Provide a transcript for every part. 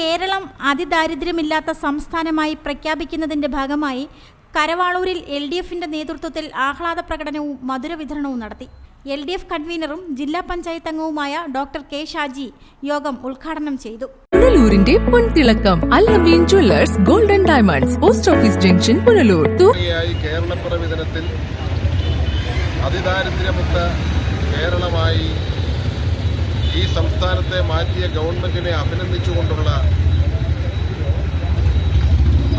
കേരളം അതിദാരിദ്ര്യമില്ലാത്ത സംസ്ഥാനമായി പ്രഖ്യാപിക്കുന്നതിന്റെ ഭാഗമായി കരവാളൂരിൽ L D എഫിന്റെ നേതൃത്വത്തിൽ ആഹ്ലാദ പ്രകടനവും മധുര വിതരണവും നടത്തി. എൽ ഡി എഫ് കൺവീനറും ജില്ലാ പഞ്ചായത്ത് അംഗവുമായ ഡോക്ടർ കെ ഷാജി യോഗം ഉദ്ഘാടനം ചെയ്തു. പുനലൂരിന്റെ പൊൻതിളക്കം Al Ameen jewellers golden diamonds post office junction Punalur. Keralappiravi ദിനത്തിൽ അതിദാരിദ്ര്യമുക്ത കേരളമായി ഈ സംസ്ഥാനത്തെ മാറ്റിയ ഗവൺമെന്റിനെ അഭിനന്ദിച്ചുകൊണ്ടുള്ള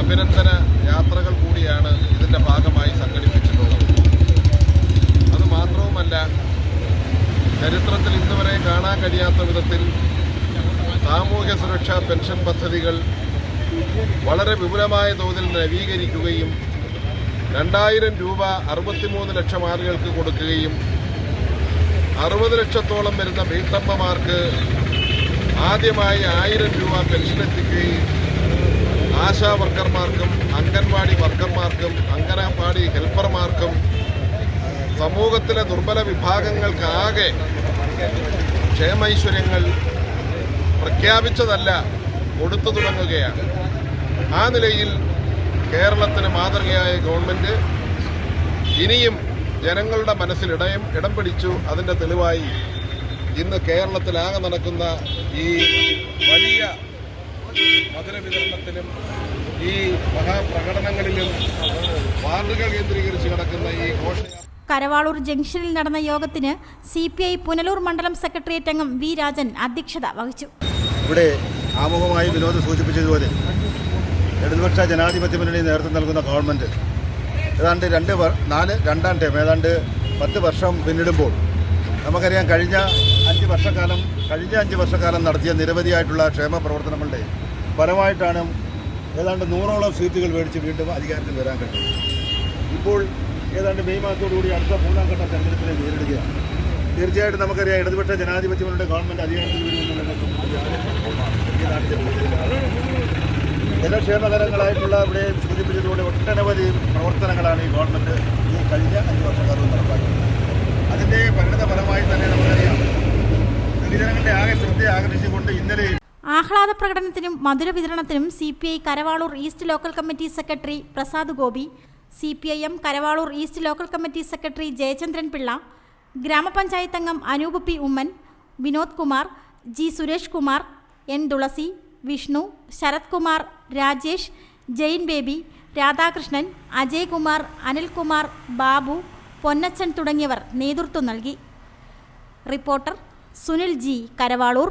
അഭിനന്ദന യാത്രകൾ കൂടിയാണ് ഇതിന്റെ ഭാഗമായി സംഘടിപ്പിച്ചിട്ടുള്ളത്. അത് മാത്രവുമല്ല ചരിത്രത്തിൽ ഇന്നുവരെ കാണാൻ കഴിയാത്ത വിധത്തിൽ സാമൂഹ്യ സുരക്ഷാ പെൻഷൻ പദ്ധതികൾ വളരെ വിപുലമായ തോതിൽ നവീകരിക്കുകയും രണ്ടായിരം രൂപ അറുപത്തിമൂന്ന് ലക്ഷം ആളുകൾക്ക് കൊടുക്കുകയും അറുപത് ലക്ഷത്തോളം വരുന്ന വീട്ടമ്മമാർക്ക് ആദ്യമായി ആയിരം രൂപ പെൻഷൻ എത്തിക്കുകയും ആശാ വർക്കർമാർക്കും അംഗൻവാടി വർക്കർമാർക്കും അംഗനവാടി ഹെൽപ്പർമാർക്കും സമൂഹത്തിലെ ദുർബല വിഭാഗങ്ങൾക്കാകെ ക്ഷേമൈശ്വര്യങ്ങൾ പ്രഖ്യാപിച്ചതല്ല കൊടുത്തു തുടങ്ങുകയാണ്. ആ നിലയിൽ കേരളത്തിന് മാതൃകയായ ഗവൺമെന്റ് ഇനിയും ജനങ്ങളുടെ മനസ്സിൽ ഇടയും ഇടം പിടിച്ചു. അതിന്റെ തെളിവായി ഇന്ന് കേരളത്തിലാകെ നടക്കുന്ന ഈ വലിയ മധുര വിതരണത്തിലും ഈ മഹാപ്രകടനങ്ങളിലും വാർഡുകൾ കേന്ദ്രീകരിച്ച് കിടക്കുന്ന ഈ ഘോഷയാത്ര കരവാളൂർ ജംഗ്ഷനിൽ നടന്ന യോഗത്തിന് സി പി ഐ പുനലൂർ മണ്ഡലം സെക്രട്ടേറിയറ്റ് അംഗം വി രാജൻ അധ്യക്ഷത വഹിച്ചു. ഇവിടെ ആമുഖമായി വിനോദം സൂചിപ്പിച്ചതുപോലെ ഇടതുപക്ഷ ജനാധിപത്യ മുന്നണി നേതൃത്വം നൽകുന്ന ഗവൺമെന്റ് ഏതാണ്ട് രണ്ട് നാല് രണ്ടാം ടൈം ഏതാണ്ട് പത്ത് വർഷം പിന്നിടുമ്പോൾ. നമുക്കറിയാം കഴിഞ്ഞ അഞ്ച് വർഷക്കാലം കഴിഞ്ഞ അഞ്ച് വർഷക്കാലം നടത്തിയ നിരവധിയായിട്ടുള്ള ക്ഷേമ പ്രവർത്തനങ്ങളുടെ ഫലമായിട്ടാണ് ഏതാണ്ട് നൂറോളം സീറ്റുകൾ മേടിച്ച് വീണ്ടും അധികാരത്തിൽ വരാൻ കഴിയും ഇപ്പോൾ ഏതാണ്ട് മെയ് മാസത്തോടുകൂടി അടുത്ത മൂന്നാം ഘട്ട തെരഞ്ഞെടുപ്പിനെ നേരിടുകയാണ്. തീർച്ചയായിട്ടും നമുക്കറിയാം ഇടതുപക്ഷ ജനാധിപത്യങ്ങളുടെ ഗവൺമെന്റ് അധികാരത്തിൽ വരുമെന്നുള്ളത് ഈ നാട്ടിലെ ജനക്ഷേമകരങ്ങളായിട്ടുള്ള ഇവിടെ സൂചിപ്പിച്ചതുപോലെ ഒട്ടനവധി പ്രവർത്തനങ്ങളാണ് ഈ ഗവൺമെന്റ് ഈ കഴിഞ്ഞ അഞ്ച് വർഷക്കാലം നടപ്പാക്കിയത്. അതിന്റെ പരിണിത ഫലമായി തന്നെ നമുക്കറിയാം പൊതുജനങ്ങളുടെ ആകെ ശ്രദ്ധയെ ആകർഷിച്ചുകൊണ്ട് ഇന്നലെ ആഹ്ലാദ പ്രകടനത്തിനും മധുര വിതരണത്തിനും C P I Karavaloor east local committee secretary Prasad Gopi C P I M Karavaloor east local committee secretary Jayachandran Pillai ഗ്രാമപഞ്ചായത്തംഗം Anoop P Oommen Vinod Kumar G Suresh Kumar N Thulasi Vishnu Sarathkumar Rajesh Jain Baby Radhakrishnan Ajaykumar Anilkumar Babu Ponnachan തുടങ്ങിയവർ നേതൃത്വം നൽകി. Reporter Sunil G Karavaloor.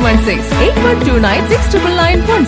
716 8129